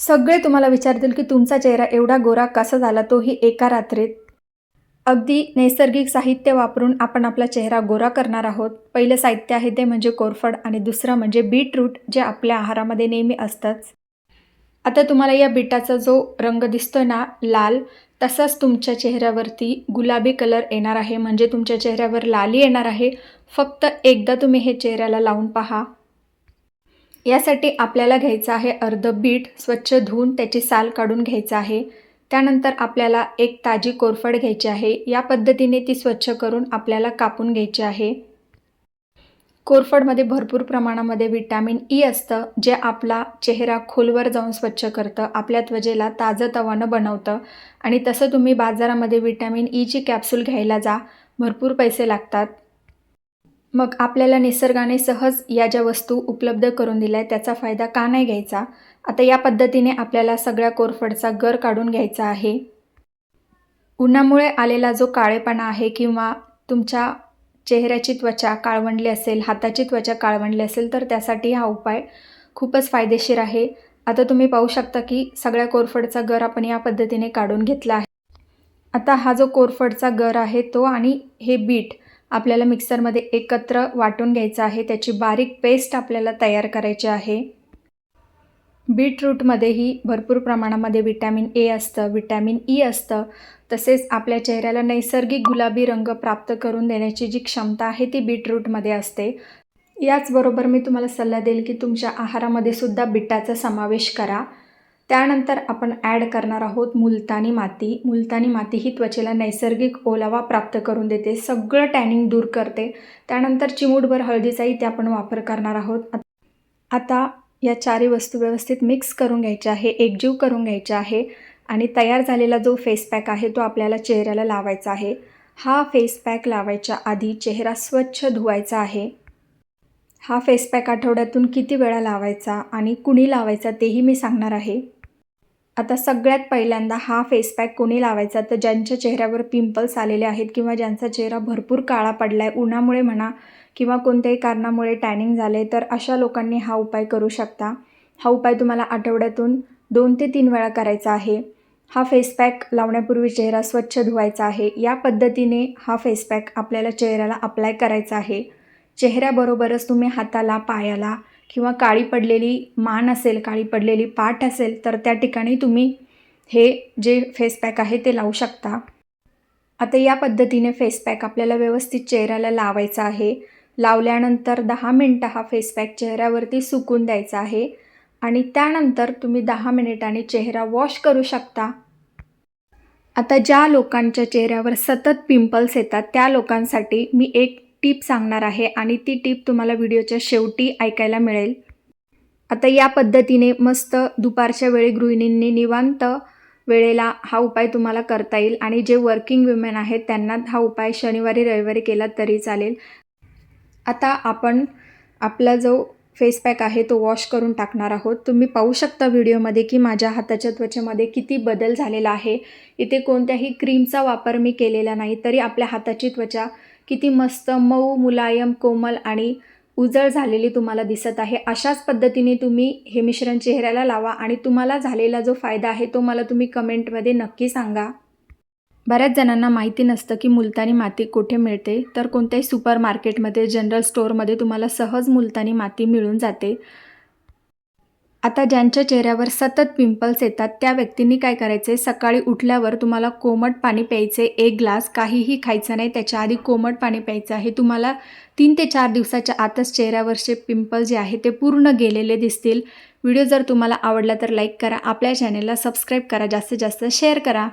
सगळे तुम्हाला विचारतील की तुमचा चेहरा एवढा गोरा कसा झाला तोही एका रात्रीत. अगदी नैसर्गिक साहित्य वापरून आपण आपला चेहरा गोरा करणार आहोत. पहिलं साहित्य आहे ते म्हणजे कोरफड आणि दुसरं म्हणजे बीटरूट जे आपल्या आहारामध्ये नेहमी असतंच. आता तुम्हाला या बीटाचा जो रंग दिसतोय ना लाल तसाच तुमच्या चेहऱ्यावरती गुलाबी कलर येणार आहे. म्हणजे तुमच्या चेहऱ्यावर लाली येणार आहे. फक्त एकदा तुम्ही हे चेहऱ्याला लावून पहा. यासाठी आपल्याला घ्यायचं आहे अर्ध बीट स्वच्छ धुवून त्याची साल काढून घ्यायचं आहे. त्यानंतर आपल्याला एक ताजी कोरफड घ्यायची आहे. या पद्धतीने ती स्वच्छ करून आपल्याला कापून घ्यायची आहे. कोरफडमध्ये भरपूर प्रमाणामध्ये विटॅमिन ई असतं जे आपला चेहरा खोलवर जाऊन स्वच्छ करतं आपल्या त्वचेला ताजं तवानं बनवतं. आणि तसं तुम्ही बाजारामध्ये विटॅमिन ईची कॅप्सूल घ्यायला जा. भरपूर पैसे लागतात. मग आपल्याला निसर्गाने सहज या ज्या वस्तू उपलब्ध करून दिल्या आहेत त्याचा फायदा का नाही घ्यायचा? आता या पद्धतीने आपल्याला सगळ्या कोरफडचा गर काढून घ्यायचा आहे. उन्हामुळे आलेला जो काळेपणा आहे किंवा तुमच्या चेहऱ्याची त्वचा काळवंडली असेल हाताची त्वचा काळवंडली असेल तर त्यासाठी हा उपाय खूपच फायदेशीर आहे. आता तुम्ही पाहू शकता की सगळ्या कोरफडचा गर आपण या पद्धतीने काढून घेतला आहे. आता हा जो कोरफडचा गर आहे तो आणि हे बीट आपल्याला मिक्सरमध्ये एकत्र वाटून घ्यायचं आहे. त्याची बारीक पेस्ट आपल्याला तयार करायची आहे. बीटरूटमध्येही भरपूर प्रमाणामध्ये विटॅमिन ए असतं विटॅमिन ई असतं. तसेच आपल्या चेहऱ्याला नैसर्गिक गुलाबी रंग प्राप्त करून देण्याची जी क्षमता आहे ती बीटरूटमध्ये असते. याचबरोबर मी तुम्हाला सल्ला देईल की तुमच्या आहारामध्ये सुद्धा बिटाचा समावेश करा. त्यानंतर आपण ॲड करणार आहोत मुलतानी माती. मुलतानी माती ही त्वचेला नैसर्गिक ओलावा प्राप्त करून देते सगळं टॅनिंग दूर करते. त्यानंतर चिमूटभर हळदीचाही ते आपण वापर करणार आहोत. आता या चारही वस्तू व्यवस्थित मिक्स करून घ्यायच्या आहे एकजीव करून घ्यायच्या आहे आणि तयार झालेला जो फेस पॅक आहे तो आपल्याला चेहऱ्याला लावायचा आहे. हा फेस पॅक लावायच्या आधी चेहरा स्वच्छ धुवायचा आहे. हा फेस पॅक आठवड्यातून किती वेळा लावायचा आणि कुणी लावायचा तेही मी सांगणार आहे. आता सगळ्यात पहिल्यांदा हा फेस पॅक कोणी लावायचा? तर ज्यांच्या चेहऱ्यावर पिंपल्स आलेले आहेत किंवा ज्यांचा चेहरा भरपूर काळा पडला आहे उन्हामुळे म्हणा किंवा कोणत्याही कारणामुळे टॅनिंग झाले तर अशा लोकांनी हा उपाय करू शकता. हा उपाय तुम्हाला आठवड्यातून दोन ते तीन वेळा करायचा आहे. हा फेस पॅक लावण्यापूर्वी चेहरा स्वच्छ धुवायचा आहे. या पद्धतीने हा फेस पॅक आपल्याला चेहऱ्याला अप्लाय करायचा आहे. चेहऱ्याबरोबरच तुम्ही हाताला पायाला किंवा काळी पडलेली मान असेल काळी पडलेली पाठ असेल तर त्या ठिकाणी तुम्ही हे जे फेस पॅक आहे ते लावू शकता. आता या पद्धतीने फेस पॅक आपल्याला व्यवस्थित चेहऱ्याला लावायचा आहे. लावल्यानंतर दहा मिनटं हा फेस पॅक चेहऱ्यावरती सुकून द्यायचा आहे आणि त्यानंतर तुम्ही दहा मिनिटांनी चेहरा वॉश करू शकता. आता ज्या लोकांच्या चेहऱ्यावर सतत पिंपल्स येतात त्या लोकांसाठी मी एक टीप सांगणार आहे आणि ती टीप तुम्हाला व्हिडिओच्या शेवटी ऐकायला मिळेल. आता या पद्धतीने मस्त दुपारच्या वेळी गृहिणींनी निवांत वेळेला हा उपाय तुम्हाला करता येईल आणि जे वर्किंग वुमेन आहेत त्यांना हा उपाय शनिवारी रविवारी केला तरी चालेल. आता आपण आपला जो फेस पॅक आहे तो वॉश करून टाकणार आहोत. तुम्ही पाहू शकता व्हिडिओमध्ये की माझ्या हाताच्या त्वचेमध्ये किती बदल झालेला आहे. इथे कोणत्याही क्रीमचा वापर मी केलेला नाही तरी आपल्या हाताची त्वचा किती मस्त मऊ मुलायम कोमल आणि उजळ झालेली तुम्हाला दिसत आहे. अशाच पद्धतीने तुम्ही हे मिश्रण चेहऱ्याला लावा आणि तुम्हाला झालेला जो फायदा आहे तो मला तुम्ही कमेंटमध्ये नक्की सांगा. बऱ्याच जणांना माहिती नसतं की मुलतानी माती कुठे मिळते तर कोणत्याही सुपर मार्केटमध्ये जनरल स्टोअरमध्ये तुम्हाला सहज मुलतानी माती मिळून जाते. आता ज्यांच्या चेहऱ्यावर सतत पिंपल्स येतात त्या व्यक्तींनी काय करायचे सकाळी उठल्यावर तुम्हाला कोमट पाणी प्यायचे एक ग्लास काहीही खायचं नाही. त्याच्या आधी कोमट पाणी प्यायचं आहे. तुम्हाला तीन ते चार दिवसाच्या आतच चेहऱ्यावरचे पिंपल जे आहे ते पूर्ण गेलेले दिसतील. व्हिडिओ जर तुम्हाला आवडला तर लाईक करा. आपल्या चॅनेलला सबस्क्राईब करा. जास्तीत जास्त शेअर करा.